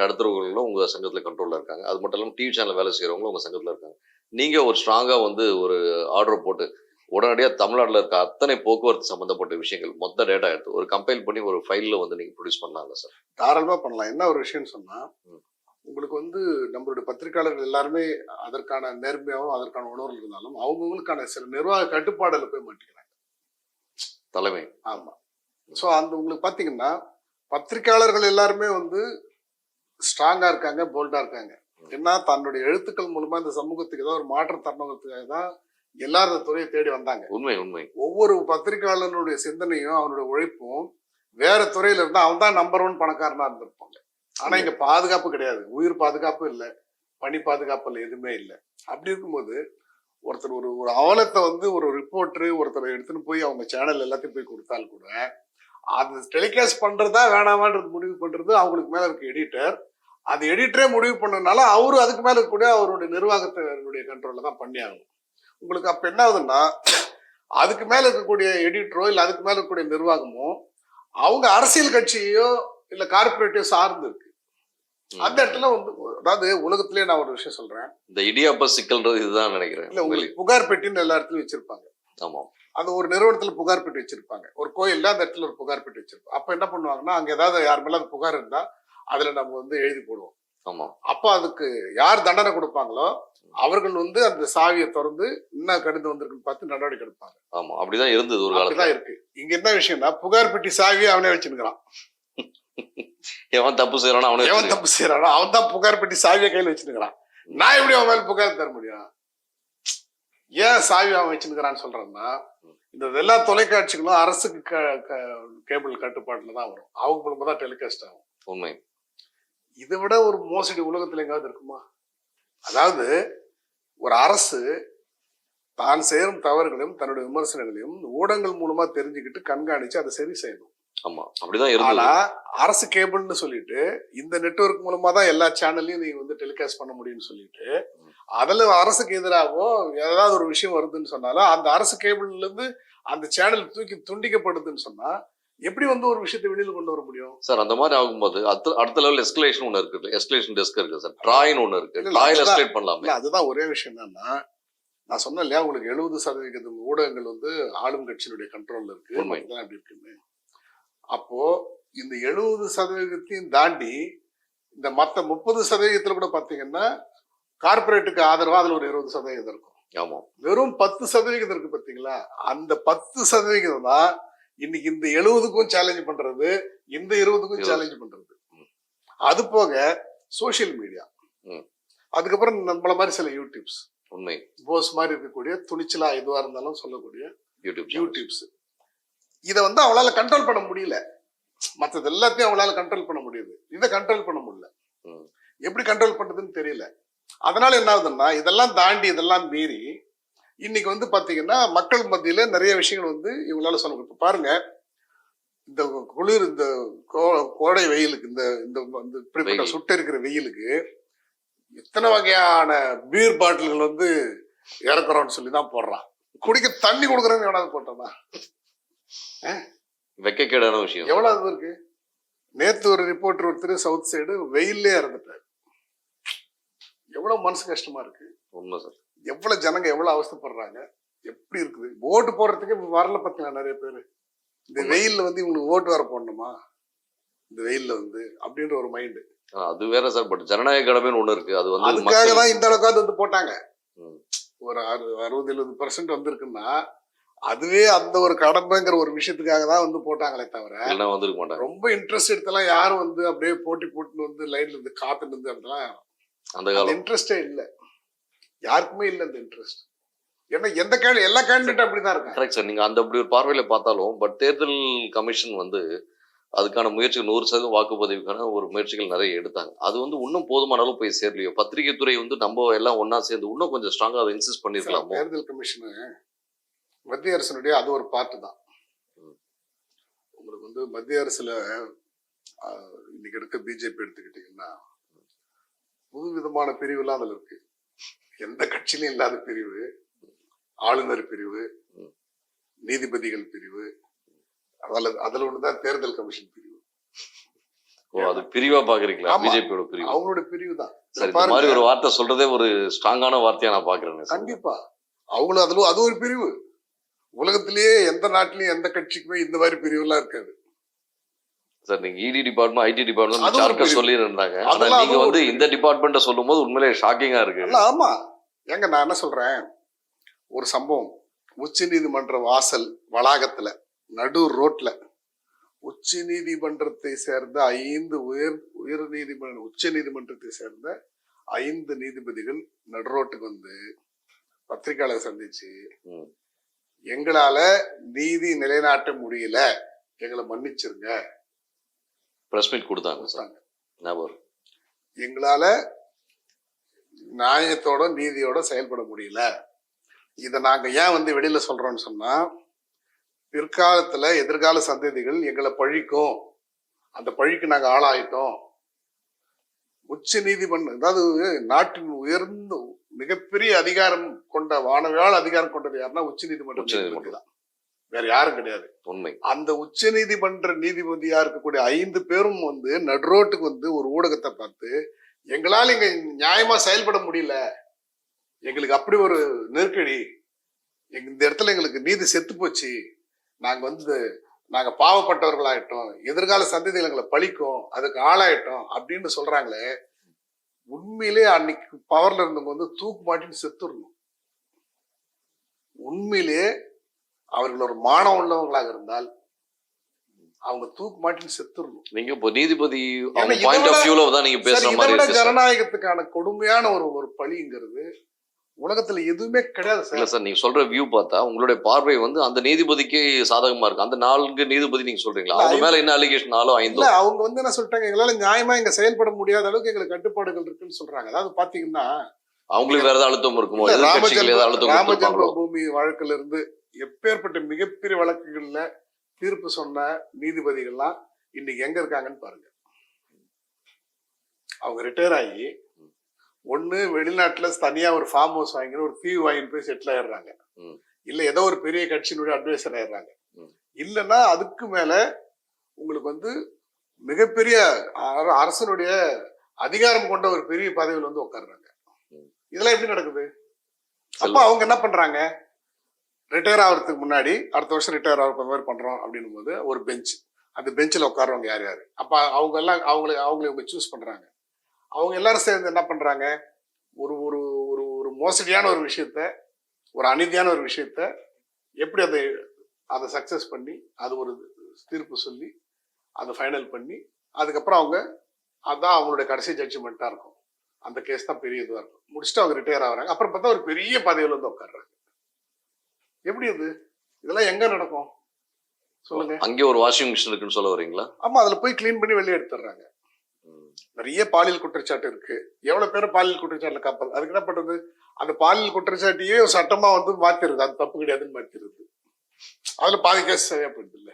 Speaker 2: நடத்துறவர்களும் உங்க சங்கத்தில் கண்ட்ரோலில் இருக்காங்க. அது மட்டும் இல்லாமல் டிவி சேனல் வேலை செய்கிறவங்களும் உங்க சங்கத்தில் இருக்காங்க. நீங்க ஒரு ஸ்ட்ராங்காக வந்து ஒரு ஆர்டர் போட்டு உடனடியா தமிழ்நாட்டுல இருக்க அத்தனை போக்குவரத்து சம்பந்தப்பட்ட விஷயங்கள் மொத்த டேட்டா எடுத்து ஒரு கம்பைல் பண்ணி ஒரு ஃபைல்ல வந்து நீங்க ப்ரொடியூஸ் பண்ணலாம்ல சார்
Speaker 1: தாராளமா பண்ணலாம். என்ன ஒரு விஷயம்னு சொன்னா
Speaker 2: ம்.
Speaker 1: உங்களுக்கு வந்து நம்மளுடைய பத்திரிகையாளர்கள் எல்லாருமே அதற்கான நேர்மையாகவும் அதற்கான உணர்வு இருந்தாலும் அவங்கவுங்களுக்கான சில நிர்வாக கட்டுப்பாடுல போய் மாட்டிக்கிறாங்க.
Speaker 2: தலைமை.
Speaker 1: ஆமா. ஸோ அந்த உங்களுக்கு பாத்தீங்கன்னா பத்திரிகையாளர்கள் எல்லாருமே வந்து ஸ்ட்ராங்கா இருக்காங்க போல்டா இருக்காங்க. ஏன்னா தன்னுடைய எழுத்துக்கள் மூலமா இந்த சமூகத்துக்கு ஏதோ ஒரு மாற்றம் தரணுங்கிறதுக்காக தான் எல்லாரும் துறையை தேடி வந்தாங்க.
Speaker 2: உண்மை உண்மை.
Speaker 1: ஒவ்வொரு பத்திரிகையாளனுடைய சிந்தனையும் அவனுடைய உழைப்பும் வேற துறையில இருந்தா அவன் தான் நம்பர் ஒன் பணக்காரனா இருந்திருப்பாங்க. ஆனா இங்க பாதுகாப்பு கிடையாது. உயிர் பாதுகாப்பு இல்லை பணி பாதுகாப்பு இல்லை எதுவுமே இல்லை. அப்படி இருக்கும்போது ஒருத்தர் ஒரு ஒரு அவலத்தை வந்து ஒரு ரிப்போர்ட்டரு ஒருத்தர் எடுத்துன்னு போய் அவங்க சேனல் எல்லாத்தையும் போய் கொடுத்தால் கூட அது டெலிகாஸ்ட் பண்றதா வேணாமான்றது முடிவு பண்றது அவங்களுக்கு மேல இருக்க எடிட்டர் அது எடிட்டரே முடிவு பண்ணனால அவரு அதுக்கு மேல இருக்கக்கூடிய அவருடைய நிர்வாகத்தினுடைய கண்ட்ரோல்ல தான் பண்ணி ஆகணும். உங்களுக்கு அப்ப என்ன ஆகுதுன்னா அதுக்கு மேல இருக்கக்கூடிய எடிட்டரோ இல்ல அதுக்கு மேல இருக்கக்கூடிய நிர்வாகமோ அவங்க அரசியல் கட்சியோ இல்ல கார்பரேட்டிவோ சார்ந்து இருக்கு. அந்த இடத்துல வந்து அதாவது உலகத்திலேயே நான் ஒரு விஷயம் சொல்றேன்.
Speaker 2: இந்த இடியாப்ப சிக்கல்ன்றது இதுதான் நினைக்கிறேன்.
Speaker 1: இல்ல. உங்களுக்கு புகார் பெட்டின்னு எல்லா இடத்துலயும் வச்சிருப்பாங்க.
Speaker 2: ஆமா.
Speaker 1: அது ஒரு நிறுவனத்துல புகார் பெட்டி வச்சிருப்பாங்க. ஒரு கோயில்ல அந்த இடத்துல ஒரு புகார் பெட்டி வச்சிருப்பாங்க. அப்ப என்ன பண்ணுவாங்கன்னா அங்க ஏதாவது யார் மேல அது புகார் இருந்தா அதுல நம்ம வந்து எழுதி போடுவோம்.
Speaker 2: ஆமா.
Speaker 1: அப்ப அதுக்கு யார் தண்டனை கொடுப்பாங்களோ அவர்கள் வந்து அந்த சாவியை திறந்து என்ன கடிதம் வந்திருக்குன்னு பார்த்து நடவடிக்கை எடுப்பாங்க.
Speaker 2: ஆமா அப்படிதான் இருந்தது ஒரு காலத்துல.
Speaker 1: இருக்கு. இங்க என்ன விஷயம்னா புகார் பெட்டி சாவியை அவனே வச்சிருக்கிறான்
Speaker 2: எவன் தப்பு செய்யறானோ அவனே
Speaker 1: எவன். தப்பு செய்யறானோ அவன் தான் புகார் பெட்டி சாவியை கையில வச்சிருக்கிறான் நான் எப்படி அவன் மேல புகார் தர முடியும்? ஏன் சாவி அவன் வச்சிருக்கிறான்னு சொல்றேன்னா இந்த எல்லா தொலைக்காட்சிகளும் அரசுக்கு கேபிள் கட்டுப்பாட்டுல தான் வரும். அவங்க மூலமா தான் டெலிகாஸ்ட் ஆகும்.
Speaker 2: உண்மை.
Speaker 1: இதை விட ஒரு மோசடி உலகத்துல எங்காவது இருக்குமா? அதாவது ஒரு அரசு தான் செய்யும் தவறுகளையும் தன்னுடைய விமர்சனங்களையும் ஊடகங்கள் மூலமா தெரிஞ்சுக்கிட்டு கண்காணிச்சு அதை சரி செய்யணும்.
Speaker 2: ஆமா அப்படிதான்
Speaker 1: ஆனா அரசு கேபிள்னு சொல்லிட்டு இந்த நெட்வொர்க் மூலமா தான் எல்லா சேனல்லையும் நீங்க வந்து டெலிகாஸ்ட் பண்ண முடியும்னு சொல்லிட்டு அதுல அரசுக்கு எதிராகவோ ஏதாவது ஒரு விஷயம் வருதுன்னு சொன்னாலும் அந்த அரசு கேபிள்ல இருந்து அந்த சேனல் தூக்கி துண்டிக்கப்படுதுன்னு சொன்னா எப்படி வந்து ஒரு விஷயத்தை வெளியில கொண்டு வர முடியும்?
Speaker 2: சார் அந்த மாதிரி ஆகும்போது அடுத்த அடுத்த லெவல் எஸ்கலேஷன் ஒண்ணு இருக்கு. எஸ்கலேஷன் டெஸ்க் இருக்கு சார் ட்ராயின் ஒண்ணு இருக்கு. ட்ராயில். எஸ்கலேட் பண்ணலாமே.
Speaker 1: அதுதான் ஒரே விஷயம் என்னன்னா நான் சொன்னேன் இல்லையா உங்களுக்கு எழுபது சதவீதம் ஊடகங்கள் வந்து ஆளும் கட்சியினுடைய கண்ட்ரோல்ல இருக்கு. அப்படி இருக்குன்னு அப்போ இந்த எழுபது சதவீதத்தையும் தாண்டி இந்த மத்த முப்பது சதவீதத்துல கூட பாத்தீங்கன்னா கார்பரேட்டுக்கு ஆதரவா அதுல ஒரு இருபது சதவீதம் இருக்கும்.
Speaker 2: ஆமா.
Speaker 1: வெறும் பத்து சதவீதம் இருக்கு பாத்தீங்களா? அந்த பத்து சதவீதம் தான் இன்னைக்கு இந்த எழுபதுக்கும் சேலஞ்ச் பண்றது இந்த இருபதுக்கும்
Speaker 2: இருபது.
Speaker 1: சேலஞ்ச் பண்றது. அது போக சோஷியல் மீடியா. அதுக்கப்புறம் நம்மள மாதிரி சில யூடியூப்ஸ்
Speaker 2: உண்மை.
Speaker 1: போஸ் மாதிரி இருக்கக்கூடிய துணிச்சலா எதுவா இருந்தாலும் சொல்லக்கூடிய
Speaker 2: யூடியூப்.
Speaker 1: யூடியூப்ஸ் இதை வந்து அவளால கண்ட்ரோல் பண்ண முடியல. மற்றது எல்லாத்தையும் அவளால கண்ட்ரோல் பண்ண முடியுது. இதை கண்ட்ரோல் பண்ண முடியல. எப்படி கண்ட்ரோல் பண்றதுன்னு தெரியல. அதனால என்ன ஆகுதுன்னா இதெல்லாம் தாண்டி இதெல்லாம் மீறி இன்னைக்கு வந்து பாத்தீங்கன்னா மக்கள் மத்தியில நிறைய விஷயங்கள் வந்து இவங்களால சொல்ல. இப்ப பாருங்க இந்த குளிர் இந்த கோடை வெயிலுக்கு இந்த இந்த இப்படிப்பட்ட. சுட்டு இருக்கிற வெயிலுக்கு எத்தனை வகையான பீர் பாட்டில்கள் வந்து இறக்குறோம்னு சொல்லி தான் போடுறான். குடிக்க தண்ணி கொடுக்குறேன்னு எவனாவது போட்டோமா
Speaker 2: வெக்கக்கேடான விஷயம்.
Speaker 1: எவ்வளவு இருக்கு? நேத்து ஒரு ரிப்போர்ட்டர் ஒருத்தர் சவுத் சைடு வெயிலே இறந்துட்டாரு. எவ்வளவு மனசு கஷ்டமா இருக்கு?
Speaker 2: உண்மை சார்.
Speaker 1: எவ்வளவு ஜனங்க எவ்வளவு அவஸ்தைப்படுறாங்க? எப்படி இருக்குது? ஓட்டு போடுறதுக்கு வரல பாத்தீங்களா நிறைய பேரு? இந்த வெயில்ல வந்து இவங்களுக்கு ஓட்டு வர போடணுமா? இந்த வெயில்ல வந்து அப்படின்ற ஒரு மைண்டு
Speaker 2: அது வேற சார் பட் ஜனநாயக கடமைன்னு ஒண்ணு இருக்கு. அது வந்து
Speaker 1: அதுக்காக தான் இந்த அளவுக்கு வந்து போட்டாங்க. ஒரு அறு அறுபது எழுபது பர்சன்ட் வந்திருக்குன்னா அதுவே அந்த ஒரு கடமைங்கிற ஒரு விஷயத்துக்காக தான் வந்து போட்டாங்களே தவிர
Speaker 2: வந்திருக்க மாட்டாங்க.
Speaker 1: ரொம்ப இன்ட்ரெஸ்ட் எடுத்தெல்லாம் யாரும் வந்து அப்படியே போட்டி போட்டுன்னு வந்து லைன்ல இருந்து காத்துட்டு இருந்து அதெல்லாம்
Speaker 2: அந்த
Speaker 1: இன்ட்ரெஸ்டே இல்ல. யாருக்குமே இல்ல அந்த இன்ட்ரெஸ்ட் ஏன்னா எந்த கேள்வி எல்லா கேண்டிடேட் அப்படிதான் இருக்காங்க.
Speaker 2: கரெக்ட் சார் நீங்க அந்த அப்படி ஒரு பார்வையில பார்த்தாலும் பட் தேர்தல் கமிஷன் வந்து அதுக்கான முயற்சிகள் நூறு சதவீதம் வாக்குப்பதிவுக்கான ஒரு முயற்சிகள் நிறைய எடுத்தாங்க. அது வந்து இன்னும் போதுமான அளவு போய் சேரலையோ? பத்திரிகை துறை வந்து நம்ம எல்லாம் ஒண்ணா சேர்ந்து இன்னும் கொஞ்சம் ஸ்ட்ராங்கா அதை இன்சிஸ்ட் பண்ணிருக்கலாமோ?
Speaker 1: தேர்தல் கமிஷனு மத்திய அரசினுடைய அது ஒரு பார்ட்டு தான். உங்களுக்கு வந்து மத்திய அரசுல இன்னைக்கு இருக்க பிஜேபி எடுத்துக்கிட்டீங்கன்னா புது விதமான பிரிவுலாம் அதுல இருக்கு. எந்த கட்சியிலும் இல்லாத பிரிவு ஆளுநர் பிரிவு. நீதிபதிகள் பிரிவு அதுல அதுல ஒண்ணுதான் தேர்தல் கமிஷன் பிரிவு.
Speaker 2: ஓ அது பிரிவா பாக்குறீங்களா. பிஜேபியோட பிரிவு.
Speaker 1: அவங்களோட பிரிவு தான்
Speaker 2: சரி இந்த மாதிரி ஒரு வார்த்தை சொல்றதே ஒரு ஸ்ட்ராங்கான வார்த்தையா நான் பாக்குறேன்
Speaker 1: கண்டிப்பா. அவங்களும் அதுல அது ஒரு பிரிவு. உலகத்திலேயே எந்த நாட்டிலயும் எந்த கட்சிக்குமே இந்த மாதிரி பிரிவுலாம் இருக்காது.
Speaker 2: சார் நீங்க இடி டிபார்ட்மெண்ட் ஐடி டிபார்ட்மெண்ட் சார்க்க சொல்லி இருந்தாங்க ஆனா நீங்க வந்து இந்த டிபார்ட்மெண்ட்ட சொல்லும் போது உண்மையிலே ஷாக்கிங்கா இருக்கு.
Speaker 1: ஆமா. ஏங்க நான் என்ன சொல்றேன்? ஒரு சம்பவம். உச்ச நீதிமன்ற வாசல் வளாகத்துல நடு ரோட்ல. உச்ச நீதிமன்றத்தை சேர்ந்த ஐந்து உயர் உயர் நீதிமன்ற உச்ச நீதிமன்றத்தை சேர்ந்த ஐந்து நீதிபதிகள் நடு ரோட்டுக்கு வந்து பத்திரிகையாளர் சந்திச்சு. எங்களால நீதி நிலைநாட்ட முடியல. எங்களை மன்னிச்சிருங்க.
Speaker 2: பிரஸ் மீட் கொடுத்தாங்க.
Speaker 1: எங்களால நியாயத்தோட நீதியோட செயல்பட முடியல. இதை நாங்க ஏன் வந்து வெளியில சொல்றோம்னு சொன்னா பிற்காலத்துல எதிர்கால சந்ததிகள் எங்களை பழிக்கும். அந்த பழிக்கு நாங்க ஆளாயிட்டோம். உச்ச நீதிமன்றம் அதாவது நாட்டின் உயர்ந்த மிகப்பெரிய அதிகாரம் கொண்ட வானவியால் அதிகாரம் கொண்டது யாருன்னா உச்ச
Speaker 2: நீதிமன்றம்.
Speaker 1: தான். வேற யாரும் கிடையாது.
Speaker 2: உண்மை.
Speaker 1: அந்த உச்ச நீதிமன்ற நீதிபதியா இருக்கக்கூடிய ஐந்து பேரும் வந்து நடுரோட்டுக்கு வந்து ஒரு ஊடகத்தை பார்த்து எங்களால் இங்க நியாயமா செயல்பட முடியல. எங்களுக்கு அப்படி ஒரு நெருக்கடி. எங்க இந்த இடத்துல எங்களுக்கு நீதி செத்து போச்சு. நாங்க வந்து நாங்க பாவப்பட்டவர்களாயிட்டோம். எதிர்கால சந்ததிகள் எங்களை பழிக்கும். அதுக்கு ஆளாயிட்டோம் அப்படின்னு சொல்றாங்களே உண்மையிலே அன்னைக்கு பவர்ல இருந்தவங்க வந்து தூக்கு மாட்டின்னு செத்துடணும். உண்மையிலே அவர்கள் ஒரு மானம் உள்ளவங்களாக இருந்தால் அவங்க தூக்கு மாட்டின்னு செத்துடணும்
Speaker 2: நீங்க இப்போ நீதிபதி பாயிண்ட் ஆஃப் வியூல தான் நீங்க பேசுற மாதிரி.
Speaker 1: ஜனநாயகத்துக்கான கொடுமையான ஒரு ஒரு பழிங்கிறது உலகத்துல எதுவுமே கிடையாது
Speaker 2: இல்ல
Speaker 1: சார்
Speaker 2: நீங்க சொல்ற வியூ பார்த்தா உங்களுடைய பார்வை வந்து அந்த நீதிபதிக்கு சாதகமா இருக்கு. அந்த நான்கு நீதிபதி நீங்க சொல்றீங்களா? அவங்க மேல என்ன அலிகேஷன் நாலோ ஐந்தோ?
Speaker 1: அவங்க வந்து என்ன சொல்லிட்டாங்க? எங்களால நியாயமா இங்க செயல்பட முடியாத அளவுக்கு எங்களுக்கு கட்டுப்பாடுகள் இருக்குன்னு சொல்றாங்க. அதாவது பாத்தீங்கன்னா
Speaker 2: அவங்களுக்கு வேற ஏதாவது அழுத்தம் இருக்குமோ?
Speaker 1: ராமஜென்ம பூமி வழக்குல இருந்து எப்பேற்பட்ட மிகப்பெரிய வழக்குகள்ல தீர்ப்பு சொன்ன நீதிபதிகள்லாம் இன்னைக்கு எங்க இருக்காங்கன்னு பாருங்க அவங்க ரிட்டையர் ஆகி ஒண்ணு வெளிநாட்டுல தனியா ஒரு ஃபார்ம் ஹவுஸ் வாங்கி ஒரு தீவு வாங்கிட்டு போய் செட்டில் ஆயிடுறாங்க. இல்ல ஏதோ ஒரு பெரிய கட்சியினுடைய அட்வைசர் ஆயிடுறாங்க. இல்லைன்னா அதுக்கு மேல உங்களுக்கு வந்து மிகப்பெரிய அர- அரசனுடைய அதிகாரம் கொண்ட ஒரு பெரிய பதவியில் வந்து உட்கார்றாங்க
Speaker 2: ம்.
Speaker 1: இதெல்லாம் எப்படி நடக்குது அப்ப. அவங்க என்ன பண்றாங்க ரிட்டையர் ஆகிறதுக்கு முன்னாடி அடுத்த வருஷம் ரிட்டையர் ஆகிற மாதிரி பண்ணுறோம் அப்படின்னும் போது ஒரு பெஞ்ச் அந்த பெஞ்சில் உட்கார்றவங்க யார் யார்? அப்போ அவங்க எல்லாம் அவங்களை அவங்களை இவங்க சூஸ் பண்ணுறாங்க அவங்க எல்லாரும் சேர்ந்து என்ன பண்ணுறாங்க ஒரு ஒரு ஒரு ஒரு மோசடியான ஒரு விஷயத்த ஒரு அநீதியான ஒரு விஷயத்த எப்படி அதை அதை சக்ஸஸ் பண்ணி அது ஒரு தீர்ப்பு சொல்லி அதை ஃபைனல் பண்ணி அதுக்கப்புறம் அவங்க அதான் அவங்களுடைய கடைசி ஜட்ஜ்மெண்ட்டாக இருக்கும். அந்த கேஸ் தான் பெரிய இதுவாக இருக்கும். முடிச்சுட்டு அவங்க ரிட்டையர் ஆகுறாங்க. அப்புறம் பார்த்தா ஒரு பெரிய பதவியில் வந்து உட்கார்றாங்க. எப்படி அது? இதெல்லாம் எங்க நடக்கும்? சொல்லுங்க.
Speaker 2: அங்கே ஒரு வாஷிங் மிஷின் இருக்குன்னு சொல்ல வரீங்களா?
Speaker 1: ஆமா அதுல போய் க்ளீன் பண்ணி வெளியே எடுத்துடுறாங்க.
Speaker 2: ம்.
Speaker 1: நிறைய பாலியல் குற்றச்சாட்டு இருக்கு. எவ்வளவு பேர் பாலியல் குற்றச்சாட்டுல காப்பது அதுக்கு என்ன பண்றது? அந்த பாலியல் குற்றச்சாட்டையே சட்டமா வந்து மாத்திருது. அது தப்பு கிடையாதுன்னு மாத்திருது. அதுல பாதி கேஸ் சரியா போயிடுது இல்ல.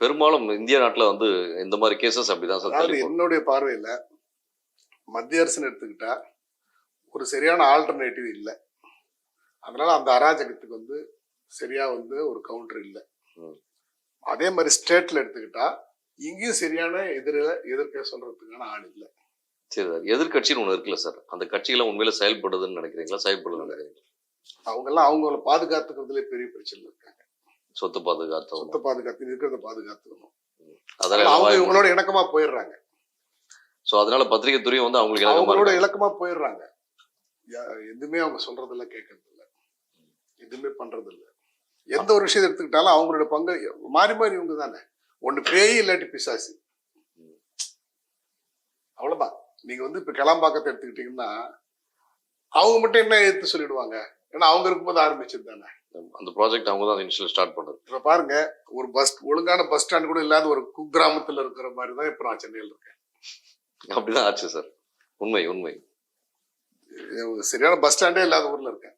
Speaker 2: பெரும்பாலும் இந்திய நாட்டுல வந்து இந்த மாதிரி கேசஸ் அப்படிதான்
Speaker 1: அதாவது. என்னுடைய பார்வையில மத்திய அரசுன்னு எடுத்துக்கிட்டா ஒரு சரியான ஆல்டர்னேட்டிவ் இல்லை. அதனால அந்த அராஜகத்துக்கு வந்து சரியா வந்து ஒரு கவுண்டர் இல்லை. அதே மாதிரி ஸ்டேட்ல எடுத்துக்கிட்டா இங்கேயும் சரியான எதிர எதிர்க்க சொல்றதுக்கான ஆள் இல்லை.
Speaker 2: சரி சார். எதிர்கட்சின்னு ஒண்ணு இருக்குல்ல சார்? அந்த கட்சிகளை உண்மையில செயல்படுதுன்னு நினைக்கிறீங்களா? செயல்படுதுன்னு நினைக்கிறீங்களா?
Speaker 1: அவங்க எல்லாம் அவங்கள பாதுகாத்துக்கிறதுல பெரிய பிரச்சனை இருக்காங்க.
Speaker 2: சொத்து பாதுகாத்தவங்க.
Speaker 1: சொத்தை பாதுகாத்து இருக்கிறத பாதுகாத்துக்கணும்.
Speaker 2: அதெல்லாம்
Speaker 1: அவங்க இவங்களோட இணக்கமா போயிடுறாங்க.
Speaker 2: சோ அதனால பத்திரிகை துறையும் வந்து அவங்களுக்கு
Speaker 1: அவங்களோட. இலக்கமா போயிடுறாங்க. எதுவுமே அவங்க சொல்றதில்ல கேட்கறது எதுவுமே பண்றது இல்ல எந்த ஒரு விஷயத்தை எடுத்துக்கிட்டாலும் அவங்களோட பங்கு மாறி மாறி இவங்க தானே. ஒண்ணு பேய் இல்லாட்டி பிசாசு. அவ்வளவுதான். நீங்க வந்து இப்ப கிளம்பாக்கத்தை எடுத்துக்கிட்டீங்கன்னா அவங்க மட்டும் என்ன எடுத்து சொல்லிடுவாங்க? ஏன்னா அவங்க இருக்கும்போது ஆரம்பிச்சது தானே.
Speaker 2: அந்த ப்ராஜெக்ட் அவங்க தான் இனிஷியல் ஸ்டார்ட் பண்ணது.
Speaker 1: இப்ப பாருங்க ஒரு பஸ் ஒழுங்கான பஸ் ஸ்டாண்ட் கூட இல்லாத ஒரு குக்கிராமத்துல இருக்கிற மாதிரி தான் இப்ப நான் சென்னையில் இருக்கேன்.
Speaker 2: அப்படிதான் ஆச்சு சார் உண்மை உண்மை.
Speaker 1: சரியான பஸ் ஸ்டாண்டே இல்லாத ஊர்ல இருக்கேன்.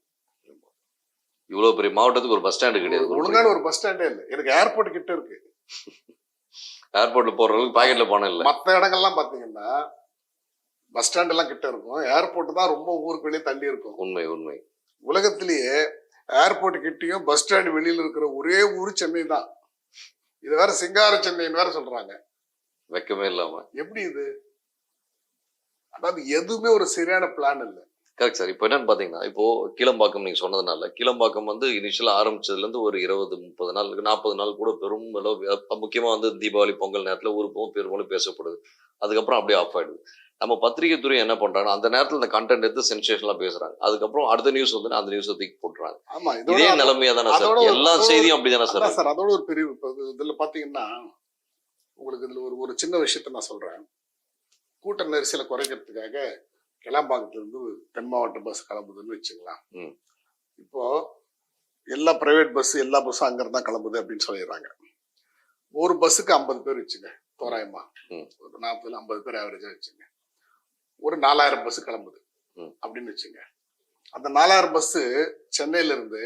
Speaker 2: இவ்வளவு பெரிய மாவட்டத்துக்கு ஒரு பஸ் ஸ்டாண்டு கிடையாது.
Speaker 1: ஒழுங்கான ஒரு பஸ் ஸ்டாண்டே இல்லை. எனக்கு ஏர்போர்ட் கிட்ட இருக்கு.
Speaker 2: ஏர்போர்ட்ல போற அளவுக்கு பாக்கெட்ல பணம் இல்ல.
Speaker 1: மத்த இடங்கள்லாம் பாத்தீங்கன்னா பஸ் ஸ்டாண்ட் எல்லாம் கிட்ட இருக்கும். ஏர்போர்ட் தான் ரொம்ப ஊருக்கு வெளியே தள்ளி இருக்கும்.
Speaker 2: உண்மை உண்மை.
Speaker 1: உலகத்திலேயே ஏர்போர்ட் கிட்டயும் பஸ் ஸ்டாண்ட் வெளியில இருக்கிற ஒரே ஊர் சென்னை தான். இது வேற சிங்கார சென்னைன்னு வேற சொல்றாங்க.
Speaker 2: வெக்கமே இல்லாம.
Speaker 1: எப்படி இது? அதாவது எதுவுமே ஒரு சரியான பிளான் இல்லை.
Speaker 2: கரெக்ட் சார் இப்போ என்னன்னு பாத்தீங்கன்னா இப்போ கீழம்பாக்கம் நீங்க சொன்னதுனால கீழம்பாக்கம் வந்து இனிஷியலா ஆரம்பிச்சதுல இருந்து ஒரு இருபது முப்பது நாள் நாற்பது நாள் கூட பெரும் அளவு அப்ப முக்கியமா வந்து தீபாவளி பொங்கல் நேரத்துல ஊர் போகும் பெரும்பாலும் பேசப்படுது. அதுக்கப்புறம் அப்படியே ஆஃப் ஆயிடுது. நம்ம பத்திரிகை துறை என்ன பண்றாங்கன்னா அந்த நேரத்துல இந்த கண்டென்ட் எடுத்து சென்சேஷனலா பேசுறாங்க. அதுக்கப்புறம் அடுத்த நியூஸ் வந்து அந்த நியூஸை தூக்கி போட்டுறாங்க.
Speaker 1: ஆமா
Speaker 2: இதே நிலைமையா தானே சார்
Speaker 1: ஒரு-
Speaker 2: எல்லா செய்தியும் அப்படிதானே சார்
Speaker 1: சார் அதோட ஒரு பெரிய இதுல பாத்தீங்கன்னா உங்களுக்கு இதுல ஒரு ஒரு சின்ன விஷயத்த நான் சொல்றேன். கூட்ட நெரிசலை குறைக்கிறதுக்காக கிளாம்பாக்கத்துல இருந்து தென் மாவட்ட பஸ் கிளம்புதுன்னு வச்சுக்கலாம். இப்போ எல்லா பிரைவேட் பஸ் எல்லா பஸ்ஸும் அங்கிருந்து தான் கிளம்புது அப்படின்னு சொல்லிடுறாங்க ஒரு பஸ்ஸுக்கு ஐம்பது பேர் வச்சுங்க தோராயமா. ஒரு நாற்பதுல ஐம்பது பேர் ஆவரேஜா வச்சுங்க ஒரு நாலாயிரம் பஸ் கிளம்புது. அப்படின்னு வச்சுங்க அந்த நாலாயிரம் பஸ் சென்னையில இருந்து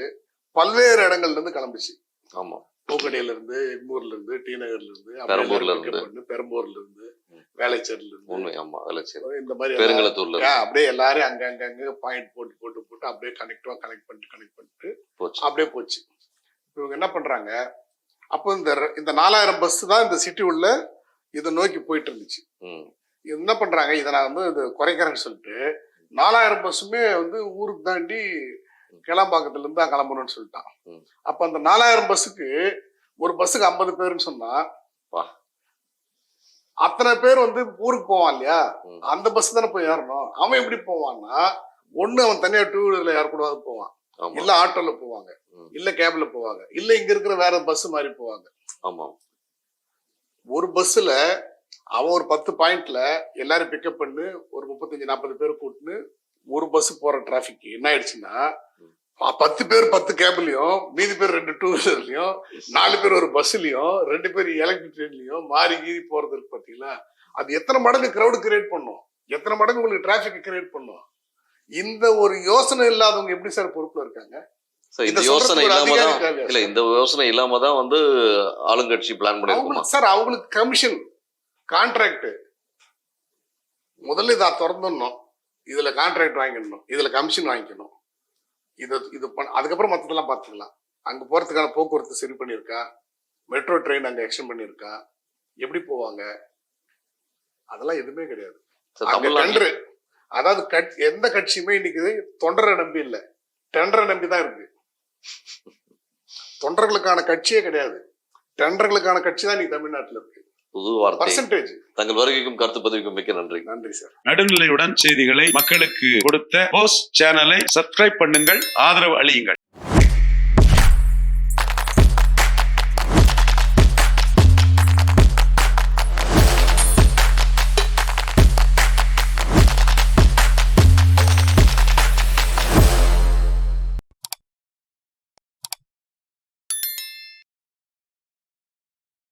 Speaker 1: பல்வேறு இடங்கள்ல இருந்து கிளம்பிச்சு
Speaker 2: ஆமா
Speaker 1: பூக்கடையில இருந்து எக்மூர்ல இருந்து டி நகர்ல இருந்து
Speaker 2: பெரம்பூர்ல இருந்து.
Speaker 1: பெரம்பூர்ல. வேலைச்சேரில
Speaker 2: உண்மை ஆமா வேலை சரி
Speaker 1: இந்த மாதிரி
Speaker 2: பெருங்கலத்தூர்ல
Speaker 1: அப்படியே எல்லாரும் அங்க அங்க அங்க பாயிண்ட் போட்டு போட்டு போட்டு அப்படியே கனெக்டிவா கனெக்ட் பண்ணிட்டு கனெக்ட் பண்ணிட்டு
Speaker 2: போச்சு.
Speaker 1: அப்படியே போச்சு. இவங்க என்ன பண்றாங்க? அப்போ இந்த இந்த நாலாயிரம் பஸ் தான் இந்த சிட்டி உள்ள இதை நோக்கி போயிட்டு இருந்துச்சு என்ன பண்றாங்க? இதை நான் வந்து இது குறைக்கிறேன்னு சொல்லிட்டு நாலாயிரம் பஸ்ஸுமே வந்து ஊருக்கு தாண்டி கிளம்பாக்கத்துல இருந்து கிளம்பணும்னு சொல்லிட்டான். அப்ப அந்த நாலாயிரம் பஸ்ஸுக்கு ஒரு பஸ்ஸுக்கு ஐம்பது பேருன்னு சொன்னா. அத்தனை பேர் வந்து ஊருக்கு போவான் இல்லையா. அந்த பஸ் தானே போய் ஏறணும். அவன் எப்படி போவான்னா ஒண்ணு அவன் தனியா டூ வீலர்ல யார் கூடவாது போவான். இல்ல ஆட்டோல போவாங்க. இல்ல கேப்ல போவாங்க. இல்ல இங்க இருக்கிற வேற பஸ் மாதிரி போவாங்க.
Speaker 2: ஆமா.
Speaker 1: ஒரு பஸ்ல அவன் ஒரு பத்து பாயிண்ட்ல எல்லாரும் பிக்கப் பண்ணி ஒரு முப்பத்தஞ்சு நாற்பது பேர் கூட்டின்னு ஒரு பஸ் போற டிராபிக் என்ன ஆயிடுச்சுன்னா பத்து பேர் பத்து கேப்லயும் மீதி பேர் ரெண்டு டூ வீலர்லயும் நாலு பேர் ஒரு பஸ்லயும் ரெண்டு பேர் எலக்ட்ரிக் ட்ரெயின்லயும் மாறி கீறி போறது இருக்கு பாத்தீங்களா? அது எத்தனை மடங்கு கிரௌடு கிரியேட் பண்ணும்? எத்தனை மடங்கு உங்களுக்கு டிராபிக் கிரியேட் பண்ணும்? இந்த ஒரு யோசனை இல்லாதவங்க எப்படி சார் பொறுப்புல இருக்காங்க?
Speaker 2: இந்த யோசனை இல்லாம தான் இல்ல? இந்த யோசனை இல்லாம தான் வந்து ஆளுங்கட்சி பிளான் பண்ணிருக்குமா?
Speaker 1: சார் அவங்களுக்கு கமிஷன் கான்ட்ராக்ட் முதல்ல இதை திறந்துடணும். இதுல கான்ட்ராக்ட் வாங்கிடணும். இதுல கமிஷன் வாங்கிக்கணும். இது இது பண்ண அதுக்கப்புறம் மற்றதெல்லாம் பார்த்துக்கலாம் அங்க போறதுக்கான போக்குவரத்து சரி பண்ணியிருக்கா? மெட்ரோ ட்ரெயின் அங்க எக்ஸ்டெண்ட் பண்ணியிருக்கா? எப்படி போவாங்க? அதெல்லாம் எதுவுமே கிடையாது. அங்க டெண்டரு. அதாவது கட்சி எந்த கட்சியுமே இன்னைக்கு தொண்டரை நம்பி இல்ல. டெண்டரை நம்பி தான் இருக்கு. தொண்டர்களுக்கான கட்சியே கிடையாது. டெண்டர்களுக்கான கட்சி தான் இன்னைக்கு தமிழ்நாட்டுல இருக்கு.
Speaker 2: புது வார்த்தை தங்கள் வருகைக்கும் கருத்து பதிவுக்கும் மிக்க நன்றி.
Speaker 1: நன்றி சார்
Speaker 3: நடுநிலையுடன் செய்திகளை மக்களுக்கு கொடுத்த போஸ் சேனலை சப்ஸ்கிரைப் பண்ணுங்கள் ஆதரவு அளியுங்கள்.